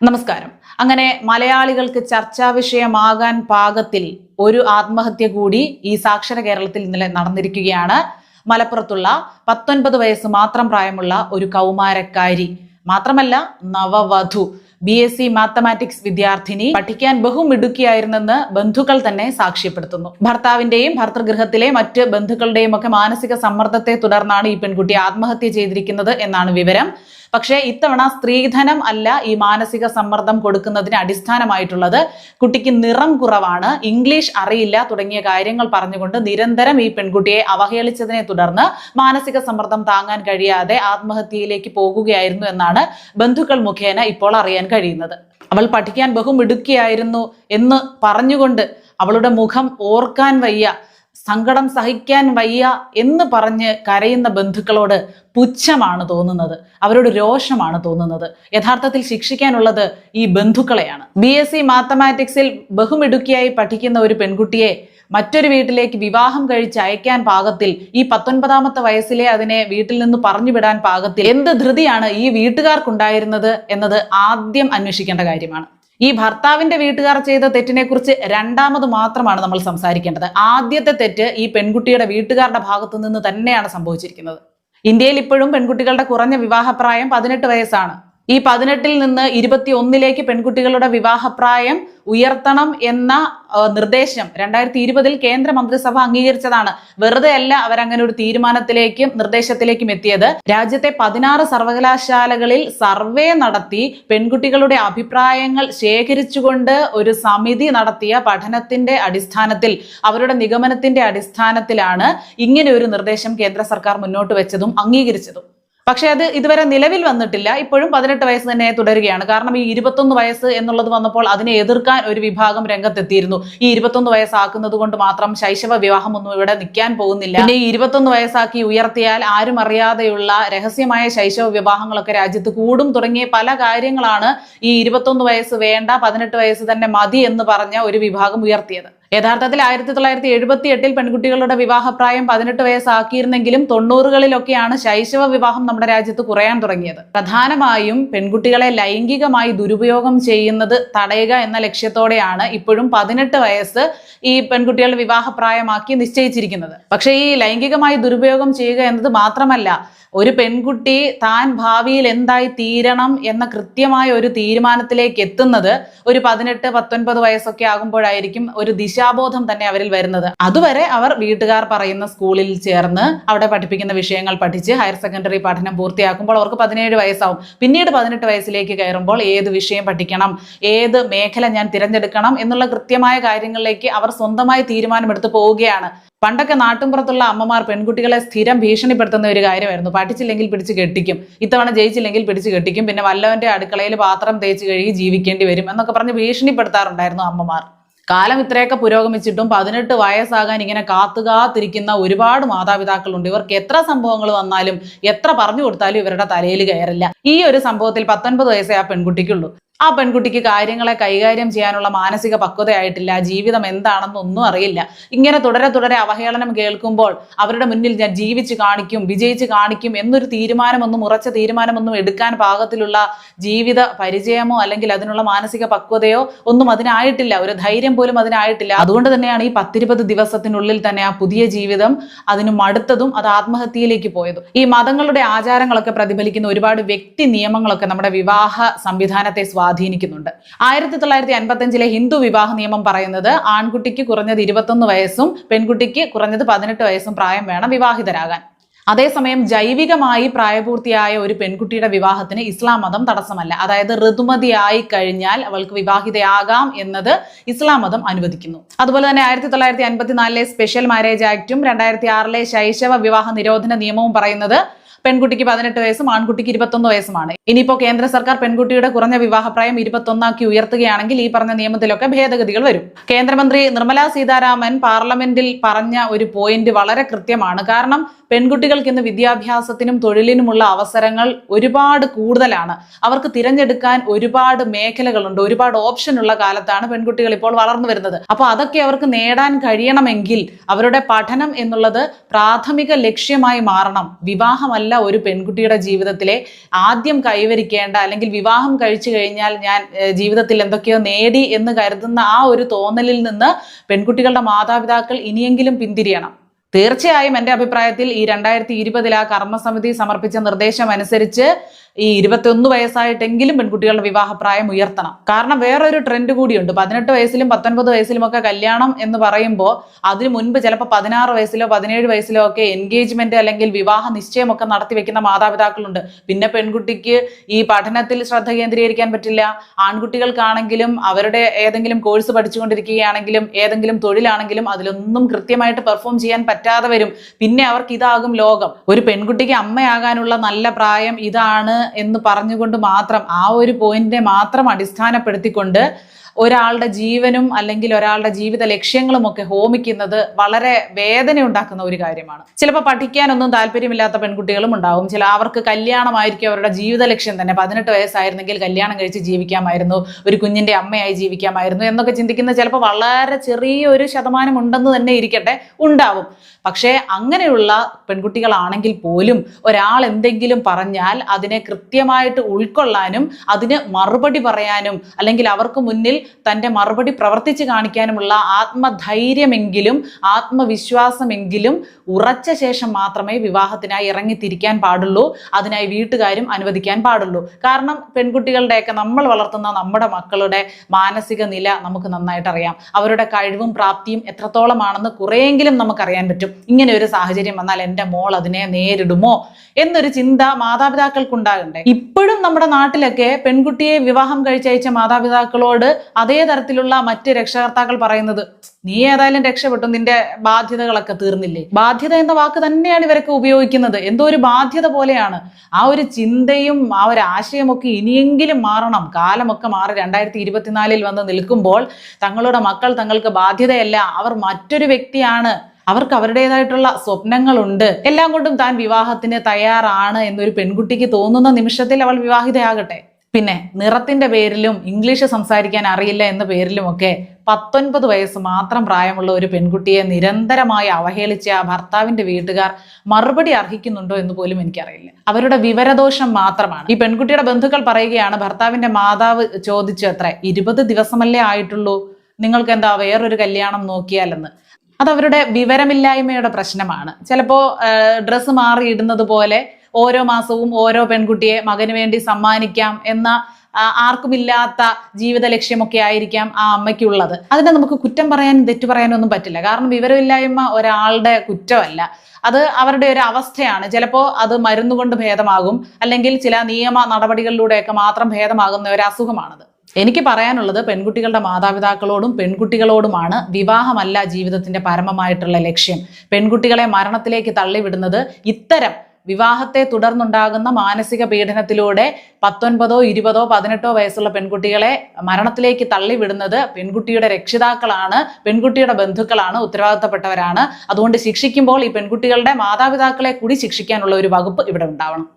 നമസ്കാരം. അങ്ങനെ മലയാളികൾക്ക് ചർച്ചാ വിഷയമാകാൻ പാകത്തിൽ ഒരു ആത്മഹത്യ കൂടി ഈ സാക്ഷര കേരളത്തിൽ ഇന്നലെ നടന്നിരിക്കുകയാണ്. മലപ്പുറത്തുള്ള പത്തൊൻപത് വയസ്സ് മാത്രം പ്രായമുള്ള ഒരു കൗമാരക്കാരി. മാത്രമല്ല നവവധു. ബി എസ് സി മാത്തമാറ്റിക്സ് വിദ്യാർത്ഥിനി പഠിക്കാൻ ബഹുമിടുക്കിയായിരുന്നെന്ന് ബന്ധുക്കൾ തന്നെ സാക്ഷ്യപ്പെടുത്തുന്നു. ഭർത്താവിന്റെയും ഭർത്തൃഗൃഹത്തിലെ മറ്റ് ബന്ധുക്കളുടെയും ഒക്കെ മാനസിക സമ്മർദ്ദത്തെ തുടർന്നാണ് ഈ പെൺകുട്ടി ആത്മഹത്യ ചെയ്തിരിക്കുന്നത് എന്നാണ് വിവരം. പക്ഷേ ഇത്തവണ സ്ത്രീധനം അല്ല ഈ മാനസിക സമ്മർദ്ദം കൊടുക്കുന്നതിന് അടിസ്ഥാനമായിട്ടുള്ളത്. കുട്ടിക്ക് നിറം കുറവാണ് ഇംഗ്ലീഷ് അറിയില്ല തുടങ്ങിയ കാര്യങ്ങൾ പറഞ്ഞുകൊണ്ട് നിരന്തരം ഈ പെൺകുട്ടിയെ അവഹേളിച്ചതിനെ തുടർന്ന് മാനസിക സമ്മർദ്ദം താങ്ങാൻ കഴിയാതെ ആത്മഹത്യയിലേക്ക് പോകുകയായിരുന്നു എന്നാണ് ബന്ധുക്കൾ മുഖേന ഇപ്പോൾ അറിയാൻ കഴിയുന്നത്. അവൾ പഠിക്കാൻ ബഹുമിടുക്കിയായിരുന്നു എന്ന് പറഞ്ഞുകൊണ്ട് അവളുടെ മുഖം ഓർക്കാൻ വയ്യ. സങ്കടം സഹിക്കാൻ വയ്യ എന്ന് പറഞ്ഞ് കരയുന്ന ബന്ധുക്കളോട് പുച്ഛമാണ് തോന്നുന്നത്. അവരോട് രോഷമാണ് തോന്നുന്നത്. യഥാർത്ഥത്തിൽ ശിക്ഷിക്കാനുള്ളത് ഈ ബന്ധുക്കളെയാണ്. ബി എസ് സി മാത്തമാറ്റിക്സിൽ ബഹുമിടുക്കിയായി പഠിക്കുന്ന ഒരു പെൺകുട്ടിയെ മറ്റൊരു വീട്ടിലേക്ക് വിവാഹം കഴിച്ച് അയക്കാൻ പാകത്തിൽ ഈ പത്തൊൻപതാമത്തെ വയസ്സിലെ അതിനെ വീട്ടിൽ നിന്ന് പറഞ്ഞു വിടാൻ പാകത്തിൽ എന്ത് ധൃതിയാണ് ഈ വീട്ടുകാർക്കുണ്ടായിരുന്നത് എന്നത് ആദ്യം അന്വേഷിക്കേണ്ട കാര്യമാണ്. ഈ ഭർത്താവിന്റെ വീട്ടുകാർ ചെയ്ത തെറ്റിനെ കുറിച്ച് രണ്ടാമത് മാത്രമാണ് നമ്മൾ സംസാരിക്കേണ്ടത്. ആദ്യത്തെ തെറ്റ് ഈ പെൺകുട്ടിയുടെ വീട്ടുകാരുടെ ഭാഗത്തു നിന്ന് തന്നെയാണ് സംഭവിച്ചിരിക്കുന്നത്. ഇന്ത്യയിൽ ഇപ്പോഴും പെൺകുട്ടികളുടെ കുറഞ്ഞ വിവാഹപ്രായം പതിനെട്ട് വയസ്സാണ്. ഈ പതിനെട്ടിൽ നിന്ന് ഇരുപത്തി ഒന്നിലേക്ക് പെൺകുട്ടികളുടെ വിവാഹപ്രായം ഉയർത്തണം എന്ന നിർദ്ദേശം രണ്ടായിരത്തി ഇരുപതിൽ കേന്ദ്ര മന്ത്രിസഭ അംഗീകരിച്ചതാണ്. വെറുതെ അല്ല അവരങ്ങനെ ഒരു തീരുമാനത്തിലേക്കും നിർദ്ദേശത്തിലേക്കും എത്തിയത്. രാജ്യത്തെ പതിനാറ് സർവകലാശാലകളിൽ സർവേ നടത്തി പെൺകുട്ടികളുടെ അഭിപ്രായങ്ങൾ ശേഖരിച്ചുകൊണ്ട് ഒരു സമിതി നടത്തിയ പഠനത്തിന്റെ അടിസ്ഥാനത്തിൽ അവരുടെ നിഗമനത്തിന്റെ അടിസ്ഥാനത്തിലാണ് ഇങ്ങനെ ഒരു നിർദ്ദേശം കേന്ദ്ര സർക്കാർ മുന്നോട്ട് വെച്ചതും അംഗീകരിച്ചതും. പക്ഷേ അത് ഇതുവരെ നിലവിൽ വന്നിട്ടില്ല. ഇപ്പോഴും പതിനെട്ട് വയസ്സ് തന്നെ തുടരുകയാണ്. കാരണം ഈ ഇരുപത്തൊന്ന് വയസ്സ് എന്നുള്ളത് വന്നപ്പോൾ അതിനെ എതിർക്കാൻ ഒരു വിഭാഗം രംഗത്തെത്തിയിരുന്നു. ഈ ഇരുപത്തൊന്ന് വയസ്സാക്കുന്നത് കൊണ്ട് മാത്രം ശൈശവ വിവാഹം ഒന്നും ഇവിടെ നിൽക്കാൻ പോകുന്നില്ല. പിന്നെ ഈ ഇരുപത്തൊന്ന് വയസ്സാക്കി ഉയർത്തിയാൽ ആരും അറിയാതെയുള്ള രഹസ്യമായ ശൈശവ വിവാഹങ്ങളൊക്കെ രാജ്യത്ത് കൂടും തുടങ്ങിയ പല കാര്യങ്ങളാണ് ഈ ഇരുപത്തൊന്ന് വയസ്സ് വേണ്ട പതിനെട്ട് വയസ്സ് തന്നെ മതി എന്ന് പറഞ്ഞ ഒരു വിഭാഗം ഉയർത്തിയത്. യഥാർത്ഥത്തിൽ ആയിരത്തി തൊള്ളായിരത്തി എഴുപത്തി എട്ടിൽ പെൺകുട്ടികളുടെ വിവാഹപ്രായം പതിനെട്ട് വയസ്സാക്കിയിരുന്നെങ്കിലും തൊണ്ണൂറുകളിലൊക്കെയാണ് ശൈശവ വിവാഹം നമ്മുടെ രാജ്യത്ത് കുറയാൻ തുടങ്ങിയത്. പ്രധാനമായും പെൺകുട്ടികളെ ലൈംഗികമായി ദുരുപയോഗം ചെയ്യുന്നത് തടയുക എന്ന ലക്ഷ്യത്തോടെയാണ് ഇപ്പോഴും പതിനെട്ട് വയസ്സ് ഈ പെൺകുട്ടികളുടെ വിവാഹപ്രായമാക്കി നിശ്ചയിച്ചിരിക്കുന്നത്. പക്ഷേ ഈ ലൈംഗികമായി ദുരുപയോഗം ചെയ്യുക എന്നത് മാത്രമല്ല ഒരു പെൺകുട്ടി താൻ ഭാവിയിൽ എന്തായി തീരണം എന്ന കൃത്യമായ ഒരു തീരുമാനത്തിലേക്ക് എത്തുന്നത് ഒരു പതിനെട്ട് പത്തൊൻപത് വയസ്സൊക്കെ ആകുമ്പോഴായിരിക്കും ഒരു ദിശാബോധം തന്നെ അവരിൽ വരുന്നത്. അതുവരെ അവർ വീട്ടുകാർ പറയുന്ന സ്കൂളിൽ ചേർന്ന് അവിടെ പഠിപ്പിക്കുന്ന വിഷയങ്ങൾ പഠിച്ച് ഹയർ സെക്കൻഡറി പഠനം പൂർത്തിയാക്കുമ്പോൾ അവർക്ക് പതിനേഴ് വയസ്സാവും. പിന്നീട് പതിനെട്ട് വയസ്സിലേക്ക് കയറുമ്പോൾ ഏത് വിഷയം പഠിക്കണം ഏത് മേഖല ഞാൻ തിരഞ്ഞെടുക്കണം എന്നുള്ള കൃത്യമായ കാര്യങ്ങളിലേക്ക് അവർ സ്വന്തമായി തീരുമാനമെടുത്ത് പോവുകയാണ്. പണ്ടൊക്കെ നാട്ടുംപുറത്തുള്ള അമ്മമാർ പെൺകുട്ടികളെ സ്ഥിരം ഭീഷണിപ്പെടുത്തുന്ന ഒരു കാര്യമായിരുന്നു. പഠിച്ചില്ലെങ്കിൽ പിടിച്ച് കെട്ടിക്കും ഇത്തവണ ജയിച്ചില്ലെങ്കിൽ പിടിച്ച് കെട്ടിക്കും പിന്നെ വല്ലവന്റെ അടുക്കളയിൽ പാത്രം തേച്ച് കഴുകി ജീവിക്കേണ്ടി വരും എന്നൊക്കെ പറഞ്ഞ് ഭീഷണിപ്പെടുത്താറുണ്ടായിരുന്നു അമ്മമാർ. കാലം ഇത്രയൊക്കെ പുരോഗമിച്ചിട്ടും പതിനെട്ട് വയസ്സാകാൻ ഇങ്ങനെ കാത്തു കാത്തിരിക്കുന്ന ഒരുപാട് മാതാപിതാക്കളുണ്ട്. ഇവർക്ക് എത്ര സംഭവങ്ങൾ വന്നാലും എത്ര പറഞ്ഞു കൊടുത്താലും ഇവരുടെ തലയിൽ കയറില്ല. ഈ ഒരു സംഭവത്തിൽ പത്തൊൻപത് വയസ്സേ ആ പെൺകുട്ടിക്കുള്ളൂ. ആ പെൺകുട്ടിക്ക് കാര്യങ്ങളെ കൈകാര്യം ചെയ്യാനുള്ള മാനസിക പക്വതയായിട്ടില്ല ജീവിതം എന്താണെന്നൊന്നും അറിയില്ല. ഇങ്ങനെ തുടരെ തുടരെ അവഹേളനം കേൾക്കുമ്പോൾ അവരുടെ മുന്നിൽ ഞാൻ ജീവിച്ച് കാണിക്കും വിജയിച്ച് കാണിക്കും എന്നൊരു തീരുമാനമൊന്നും ഉറച്ച തീരുമാനമൊന്നും എടുക്കാൻ പാകത്തിലുള്ള ജീവിത പരിചയമോ അല്ലെങ്കിൽ അതിനുള്ള മാനസിക പക്വതയോ ഒന്നും അതിനായിട്ടില്ല. ഒരു ധൈര്യം പോലും അതിനായിട്ടില്ല. അതുകൊണ്ട് തന്നെയാണ് ഈ പത്തിരുപത് ദിവസത്തിനുള്ളിൽ തന്നെ ആ പുതിയ ജീവിതം അതിന് മടുത്തതും അത് ആത്മഹത്യയിലേക്ക് പോയതും. ഈ മതങ്ങളുടെ ആചാരങ്ങളൊക്കെ പ്രതിഫലിക്കുന്ന ഒരുപാട് വ്യക്തി നിയമങ്ങളൊക്കെ നമ്മുടെ വിവാഹ സംവിധാനത്തെ സ്വാധീനിക്കുന്നുണ്ട്. ആയിരത്തി തൊള്ളായിരത്തി അൻപത്തി അഞ്ചിലെ ഹിന്ദു വിവാഹ നിയമം പറയുന്നത് ആൺകുട്ടിക്ക് കുറഞ്ഞത് ഇരുപത്തൊന്ന് വയസ്സും പെൺകുട്ടിക്ക് കുറഞ്ഞത് പതിനെട്ട് വയസ്സും പ്രായം വേണം വിവാഹിതരാകാൻ. അതേസമയം ജൈവികമായി പ്രായപൂർത്തിയായ ഒരു പെൺകുട്ടിയുടെ വിവാഹത്തിന് ഇസ്ലാം മതം തടസ്സമല്ല. അതായത് ഋതുമതിയായി കഴിഞ്ഞാൽ അവൾക്ക് വിവാഹിതയാകാം എന്നത് ഇസ്ലാം മതം അനുവദിക്കുന്നു. അതുപോലെ തന്നെ ആയിരത്തി തൊള്ളായിരത്തി അൻപത്തിനാലിലെ സ്പെഷ്യൽ മാരേജ് ആക്ടും രണ്ടായിരത്തി ആറിലെ ശൈശവ വിവാഹ നിരോധന നിയമവും പറയുന്നത് പെൺകുട്ടിക്ക് പതിനെട്ട് വയസ്സും ആൺകുട്ടിക്ക് ഇരുപത്തൊന്ന് വയസ്സുമാണ്. ഇനിയിപ്പോ കേന്ദ്ര സർക്കാർ പെൺകുട്ടിയുടെ കുറഞ്ഞ വിവാഹപ്രായം ഇരുപത്തൊന്നാക്കി ഉയർത്തുകയാണെങ്കിൽ ഈ പറഞ്ഞ നിയമത്തിലൊക്കെ ഭേദഗതികൾ വരും. കേന്ദ്രമന്ത്രി നിർമ്മലാ സീതാരാമൻ പാർലമെന്റിൽ പറഞ്ഞ ഒരു പോയിന്റ് വളരെ കൃത്യമാണ്. കാരണം പെൺകുട്ടികൾക്ക് ഇന്ന് വിദ്യാഭ്യാസത്തിനും തൊഴിലിനുമുള്ള അവസരങ്ങൾ ഒരുപാട് കൂടുതലാണ്. അവർക്ക് തിരഞ്ഞെടുക്കാൻ ഒരുപാട് മേഖലകളുണ്ട്. ഒരുപാട് ഓപ്ഷൻ ഉള്ള കാലത്താണ് പെൺകുട്ടികൾ ഇപ്പോൾ വളർന്നു വരുന്നത്. അപ്പോൾ അതൊക്കെ അവർക്ക് നേടാൻ കഴിയണമെങ്കിൽ അവരുടെ പഠനം എന്നുള്ളത് പ്രാഥമിക ലക്ഷ്യമായി മാറണം. വിവാഹമല്ല ഒരു പെൺകുട്ടിയുടെ ജീവിതത്തിലെ ആദ്യം കൈവരിക്കേണ്ട അല്ലെങ്കിൽ വിവാഹം കഴിച്ചു കഴിഞ്ഞാൽ ഞാൻ ജീവിതത്തിൽ എന്തൊക്കെയോ നേടി എന്ന് കരുതുന്ന ആ ഒരു തോന്നലിൽ നിന്ന് പെൺകുട്ടികളുടെ മാതാപിതാക്കൾ ഇനിയെങ്കിലും പിന്തിരിയണം. തീർച്ചയായും എന്റെ അഭിപ്രായത്തിൽ ഈ രണ്ടായിരത്തി ഇരുപതിൽ ആ കർമ്മസമിതി സമർപ്പിച്ച നിർദ്ദേശം അനുസരിച്ച് ഈ ഇരുപത്തിയൊന്ന് വയസ്സായിട്ടെങ്കിലും പെൺകുട്ടികളുടെ വിവാഹപ്രായം ഉയർത്തണം. കാരണം വേറൊരു ട്രെൻഡ് കൂടിയുണ്ട്. പതിനെട്ട് വയസ്സിലും പത്തൊൻപത് വയസ്സിലും ഒക്കെ കല്യാണം എന്ന് പറയുമ്പോൾ അതിനു മുൻപ് ചിലപ്പോൾ പതിനാറ് വയസ്സിലോ പതിനേഴ് വയസ്സിലോ ഒക്കെ എൻഗേജ്മെന്റ് അല്ലെങ്കിൽ വിവാഹ നിശ്ചയമൊക്കെ നടത്തി വെക്കുന്ന മാതാപിതാക്കളുണ്ട്. പിന്നെ പെൺകുട്ടിക്ക് ഈ പഠനത്തിൽ ശ്രദ്ധ കേന്ദ്രീകരിക്കാൻ പറ്റില്ല. ആൺകുട്ടികൾക്കാണെങ്കിലും അവരുടെ ഏതെങ്കിലും കോഴ്സ് പഠിച്ചുകൊണ്ടിരിക്കുകയാണെങ്കിലും ഏതെങ്കിലും തൊഴിലാണെങ്കിലും അതിലൊന്നും കൃത്യമായിട്ട് പെർഫോം ചെയ്യാൻ പറ്റാതെ വരും. പിന്നെ അവർക്ക് ഇതാകും ലോകം. ഒരു പെൺകുട്ടിക്ക് അമ്മയാകാനുള്ള നല്ല പ്രായം ഇതാണ് എന്ന് പറഞ്ഞുകൊണ്ട് മാത്രം ആ ഒരു പോയിന്റിനെ മാത്രം അടിസ്ഥാനപ്പെടുത്തിക്കൊണ്ട് ഒരാളുടെ ജീവനും അല്ലെങ്കിൽ ഒരാളുടെ ജീവിത ലക്ഷ്യങ്ങളും ഒക്കെ ഹോമിക്കുന്നത് വളരെ വേദന ഉണ്ടാക്കുന്ന ഒരു കാര്യമാണ്. ചിലപ്പോൾ പഠിക്കാനൊന്നും താല്പര്യമില്ലാത്ത പെൺകുട്ടികളും ഉണ്ടാവും. ചില അവർക്ക് കല്യാണമായിരിക്കും അവരുടെ ജീവിത ലക്ഷ്യം തന്നെ. പതിനെട്ട് വയസ്സായിരുന്നെങ്കിൽ കല്യാണം കഴിച്ച് ജീവിക്കാമായിരുന്നു. ഒരു കുഞ്ഞിന്റെ അമ്മയായി ജീവിക്കാമായിരുന്നു എന്നൊക്കെ ചിന്തിക്കുന്ന ചിലപ്പോൾ വളരെ ചെറിയൊരു ശതമാനം ഉണ്ടെന്ന് തന്നെ ഇരിക്കട്ടെ ഉണ്ടാവും. പക്ഷേ അങ്ങനെയുള്ള പെൺകുട്ടികളാണെങ്കിൽ പോലും ഒരാൾ എന്തെങ്കിലും പറഞ്ഞാൽ അതിനെ കൃത്യമായിട്ട് ഉൾക്കൊള്ളാനും അതിന് മറുപടി പറയാനും അല്ലെങ്കിൽ അവർക്ക് മുന്നിൽ തന്റെ മറുപടി പ്രവർത്തിച്ച് കാണിക്കാനുമുള്ള ആത്മധൈര്യമെങ്കിലും ആത്മവിശ്വാസമെങ്കിലും ഉറച്ച ശേഷം മാത്രമേ വിവാഹത്തിനായി ഇറങ്ങിത്തിരിക്കാൻ പാടുള്ളൂ. അതിനായി വീട്ടുകാരും അനുവദിക്കാൻ പാടുള്ളൂ. കാരണം പെൺകുട്ടികളുടെയൊക്കെ നമ്മൾ വളർത്തുന്ന നമ്മുടെ മക്കളുടെ മാനസിക നില നമുക്ക് നന്നായിട്ട് അറിയാം. അവരുടെ കഴിവും പ്രാപ്തിയും എത്രത്തോളമാണെന്ന് കുറേയെങ്കിലും നമുക്കറിയാൻ പറ്റും. ഇങ്ങനെ ഒരു സാഹചര്യം വന്നാൽ എന്റെ മോൾ അതിനെ നേരിടുമോ എന്നൊരു ചിന്ത മാതാപിതാക്കൾക്കുണ്ടാകണ്ടേ? ഇപ്പോഴും നമ്മുടെ നാട്ടിലൊക്കെ പെൺകുട്ടിയെ വിവാഹം കഴിച്ചയച്ച മാതാപിതാക്കളോട് അതേ തരത്തിലുള്ള മറ്റ് രക്ഷകർത്താക്കൾ പറയുന്നത് നീ ഏതായാലും രക്ഷപ്പെട്ടു നിന്റെ ബാധ്യതകളൊക്കെ തീർന്നില്ലേ? ബാധ്യത എന്ന വാക്ക് തന്നെയാണ് ഇവരൊക്കെ ഉപയോഗിക്കുന്നത്. എന്തോ ഒരു ബാധ്യത പോലെയാണ്. ആ ഒരു ചിന്തയും ആ ഒരു ആശയമൊക്കെ ഇനിയെങ്കിലും മാറണം. കാലമൊക്കെ മാറി രണ്ടായിരത്തി ഇരുപത്തിനാലിൽ വന്ന് നിൽക്കുമ്പോൾ തങ്ങളുടെ മക്കൾ തങ്ങൾക്ക് ബാധ്യതയല്ല. അവർ മറ്റൊരു വ്യക്തിയാണ്. അവർക്ക് അവരുടേതായിട്ടുള്ള സ്വപ്നങ്ങളുണ്ട്. എല്ലാം കൊണ്ടും താൻ വിവാഹത്തിന് തയ്യാറാണ് എന്നൊരു പെൺകുട്ടിക്ക് തോന്നുന്ന നിമിഷത്തിൽ അവൾ വിവാഹിതയാകട്ടെ. പിന്നെ നിറത്തിന്റെ പേരിലും ഇംഗ്ലീഷ് സംസാരിക്കാൻ അറിയില്ല എന്ന പേരിലുമൊക്കെ പത്തൊൻപത് വയസ്സ് മാത്രം പ്രായമുള്ള ഒരു പെൺകുട്ടിയെ നിരന്തരമായി അവഹേളിച്ച ആ ഭർത്താവിന്റെ വീട്ടുകാർ മറുപടി അർഹിക്കുന്നുണ്ടോ എന്ന് പോലും എനിക്കറിയില്ല. അവരുടെ വിവരദോഷം മാത്രമാണ്. ഈ പെൺകുട്ടിയുടെ ബന്ധുക്കൾ പറയുകയാണ് ഭർത്താവിന്റെ മാതാവ് ചോദിച്ചു അത്ര ഇരുപത് ദിവസമല്ലേ ആയിട്ടുള്ളൂ? നിങ്ങൾക്ക് എന്താ വേറൊരു കല്യാണം നോക്കിയാലെന്ന്? അതവരുടെ വിവരമില്ലായ്മയുടെ പ്രശ്നമാണ്. ചിലപ്പോൾ ഡ്രസ്സ് മാറിയിടുന്നത് പോലെ ഓരോ മാസവും ഓരോ പെൺകുട്ടിയെ മകന് വേണ്ടി സമ്മാനിക്കാം എന്ന ആർക്കുമില്ലാത്ത ജീവിത ലക്ഷ്യമൊക്കെ ആയിരിക്കാം ആ അമ്മയ്ക്കുള്ളത്. അതിനെ നമുക്ക് കുറ്റം പറയാനും തെറ്റു പറയാനും ഒന്നും പറ്റില്ല. കാരണം വിവരമില്ലായ്മ ഒരാളുടെ കുറ്റമല്ല. അത് അവരുടെ ഒരു അവസ്ഥയാണ്. ചിലപ്പോൾ അത് മരുന്നുകൊണ്ട് ഭേദമാകും. അല്ലെങ്കിൽ ചില നിയമ നടപടികളിലൂടെയൊക്കെ മാത്രം ഭേദമാകുന്ന ഒരു അസുഖമാണത്. എനിക്ക് പറയാനുള്ളത് പെൺകുട്ടികളുടെ മാതാപിതാക്കളോടും പെൺകുട്ടികളോടുമാണ് വിവാഹമല്ല ജീവിതത്തിന്റെ പരമമായിട്ടുള്ള ലക്ഷ്യം. പെൺകുട്ടികളെ മരണത്തിലേക്ക് തള്ളിവിടുന്നത് ഇത്തരം വിവാഹത്തെ തുടർന്നുണ്ടാകുന്ന മാനസിക പീഡനത്തിലൂടെ പത്തൊൻപതോ ഇരുപതോ പതിനെട്ടോ വയസ്സുള്ള പെൺകുട്ടികളെ മരണത്തിലേക്ക് തള്ളിവിടുന്നത് പെൺകുട്ടിയുടെ രക്ഷിതാക്കളാണ് പെൺകുട്ടിയുടെ ബന്ധുക്കളാണ് ഉത്തരവാദിത്തപ്പെട്ടവരാണ്. അതുകൊണ്ട് ശിക്ഷിക്കുമ്പോൾ ഈ പെൺകുട്ടികളുടെ മാതാപിതാക്കളെ കൂടി ശിക്ഷിക്കാനുള്ള ഒരു വകുപ്പ് ഇവിടെ ഉണ്ടാവണം.